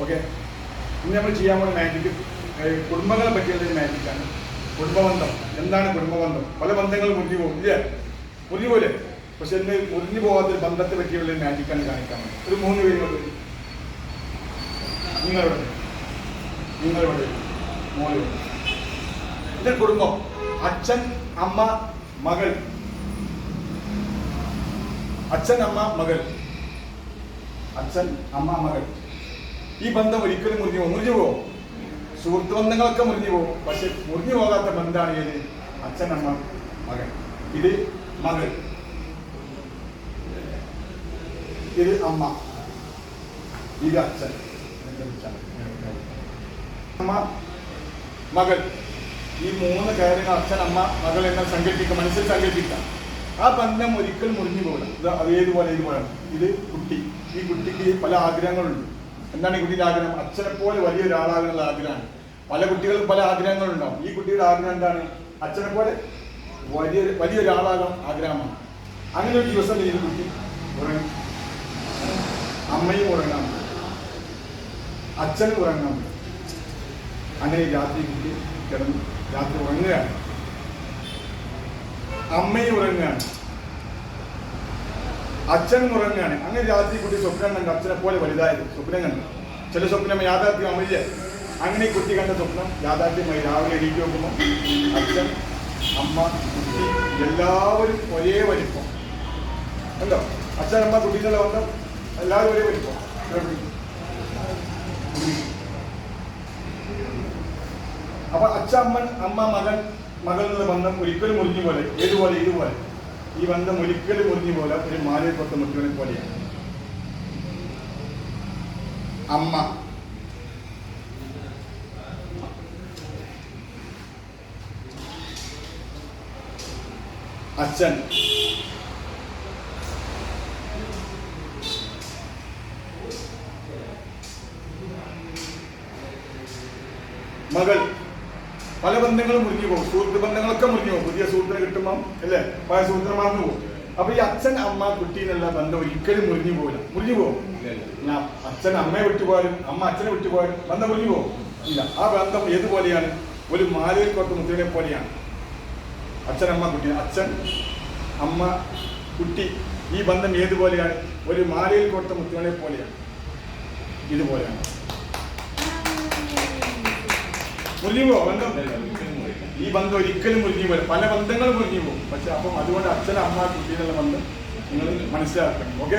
Okay ഇന്ന് നമ്മൾ ചെയ്യാൻ പോകുന്ന മാജിക് കുടുംബങ്ങളെ പറ്റിയുള്ള ഒരു മാജിക്കാണ് കുടുംബബന്ധം. എന്താണ് കുടുംബബന്ധം? പല ബന്ധങ്ങളും മുറിഞ്ഞു പോകും ഇല്ലേ? മുറിഞ്ഞു പോലെ പക്ഷെ ഇന്ന് മുറിഞ്ഞു പോകാത്ത ബന്ധത്തെ പറ്റിയുള്ള മാജിക്കാണ് കാണിക്കാൻ ഒരു മൂന്ന് പേരുള്ളത് നിങ്ങളുടെ നിങ്ങളുടെ നിങ്ങളോട് എന്റെ കുടുംബം. അച്ഛൻ അമ്മ മകൾ. അച്ഛൻ അമ്മ മകൾ. അച്ഛൻ അമ്മ മകൾ. ഈ ബന്ധം ഒരിക്കലും മുറിഞ്ഞു പോകും. മുറിഞ്ഞു പോകും. സുഹൃത്ത് ബന്ധങ്ങളൊക്കെ മുറിഞ്ഞു പോകും. പക്ഷെ മുറിഞ്ഞു പോകാത്ത ബന്ധമാണ് ഏത്? അച്ഛനമ്മ മകൻ. ഇത് മകൾ. ഇത് അമ്മ. ഇത് അച്ഛൻ. അമ്മ മകൾ. ഈ മൂന്ന് കാര്യങ്ങൾ അച്ഛൻ അമ്മ മകൾ എന്നെ സങ്കല്പിക്കുക മനസ്സിൽ സങ്കല്പിക്കാം ആ ബന്ധം ഒരിക്കലും മുറിഞ്ഞു പോകണം ഇത് അത് ഏതുപോലെ ഇതുപോലെ ഇത് കുട്ടി. ഈ കുട്ടിക്ക് പല ആഗ്രഹങ്ങളുണ്ട്. എന്താണ് ഈ കുട്ടിയുടെ ആഗ്രഹം? അച്ഛനെ പോലെ വലിയൊരാളാകാനുള്ള ആഗ്രഹമാണ്. പല കുട്ടികൾക്കും പല ആഗ്രഹങ്ങളുണ്ടാവും. ഈ കുട്ടിയുടെ ആഗ്രഹം എന്താണ്? അച്ഛനെ പോലെ വലിയ വലിയൊരാളാകാൻ ആഗ്രഹമാണ്. അങ്ങനെ ഒരു ദിവസം ഈ കുട്ടി ഉറങ്ങും. അമ്മയും ഉറങ്ങാൻ അച്ഛനും ഉറങ്ങാൻ അങ്ങനെ രാത്രി കുട്ടി കിടന്നു രാത്രി ഉറങ്ങുകയാണ്. അമ്മയും ഉറങ്ങുകയാണ്. അച്ഛനും ഉറങ്ങുകയാണ്. അങ്ങനെ രാത്രി കുട്ടി സ്വപ്നം കണ്ട് അച്ഛനെ പോലെ വലുതായത് സ്വപ്നം കണ്ടു. ചില സ്വപ്നം യാഥാർത്ഥ്യമാവില്ല അങ്ങനെ കുട്ടി കണ്ട സ്വപ്നം യാഥാർത്ഥ്യമായി രാവിലെ എണീറ്റ് നോക്കുമ്പോൾ അച്ഛൻ അമ്മ കുട്ടി എല്ലാവരും ഒരേ വലിപ്പം. ഉണ്ടോ അച്ഛൻ അമ്മ കുട്ടി കുട്ടികളുടെ ബന്ധം എല്ലാവരും ഒരേ വലിപ്പം. അപ്പൊ അച്ഛൻ അമ്മ അമ്മ മകൻ മകൾ എന്നുള്ള ബന്ധം ഒരിക്കലും മുറിഞ്ഞു പോലെ ഏതുപോലെ ഇതുപോലെ. ഈ ബന്ധം ഒരിക്കലും മുറിഞ്ഞു പോലെ ഒരു മാലയിൽ പുറത്ത് മുറ്റുവിനെ പോലെയാണ്. അമ്മ. അച്ഛൻ. മകൾ. പല ബന്ധങ്ങളും മുറിഞ്ഞു പോകും. സുഹൃത്ത് ബന്ധങ്ങളൊക്കെ മുറിഞ്ഞു പോകും. പുതിയ സുഹൃത്തിനെ കിട്ടുമ്പം അല്ലേ? പഴയ സുഹൃത്തിനെ മറന്നു പോകും. അപ്പൊ ഈ അച്ഛൻ അമ്മ കുട്ടി എന്നുള്ള ബന്ധം ഒരിക്കലും മുറിഞ്ഞു പോകില്ല. മുറിഞ്ഞു പോകും. അച്ഛൻ അമ്മയെ വിട്ടുപോയാലും അമ്മ അച്ഛനെ വിട്ടുപോയാലും ബന്ധം മുറിഞ്ഞു പോകും. ഇല്ല ആ ബന്ധം ഏതുപോലെയാണ്? ഒരു മാലയിൽ കൊട്ട മുത്തിനെ പോലെയാണ്. അച്ഛൻ അമ്മ കുട്ടി. അച്ഛൻ അമ്മ കുട്ടി ഈ ബന്ധം ഏതുപോലെയാണ്? ഒരു മാലയിൽ കൊട്ട മുത്തുകളെ പോലെയാണ്. ഇതുപോലെയാണ്. മുറിഞ്ഞു പോകും ബന്ധം? ഈ ബന്ധം ഒരിക്കലും മുറിഞ്ഞു പോലും പല ബന്ധങ്ങളും മുറിഞ്ഞു പോകും പക്ഷെ അപ്പം അതുകൊണ്ട് അച്ഛൻ അമ്മ കുട്ടി ബന്ധം നിങ്ങൾ മനസ്സിലാക്കണം. ഓക്കെ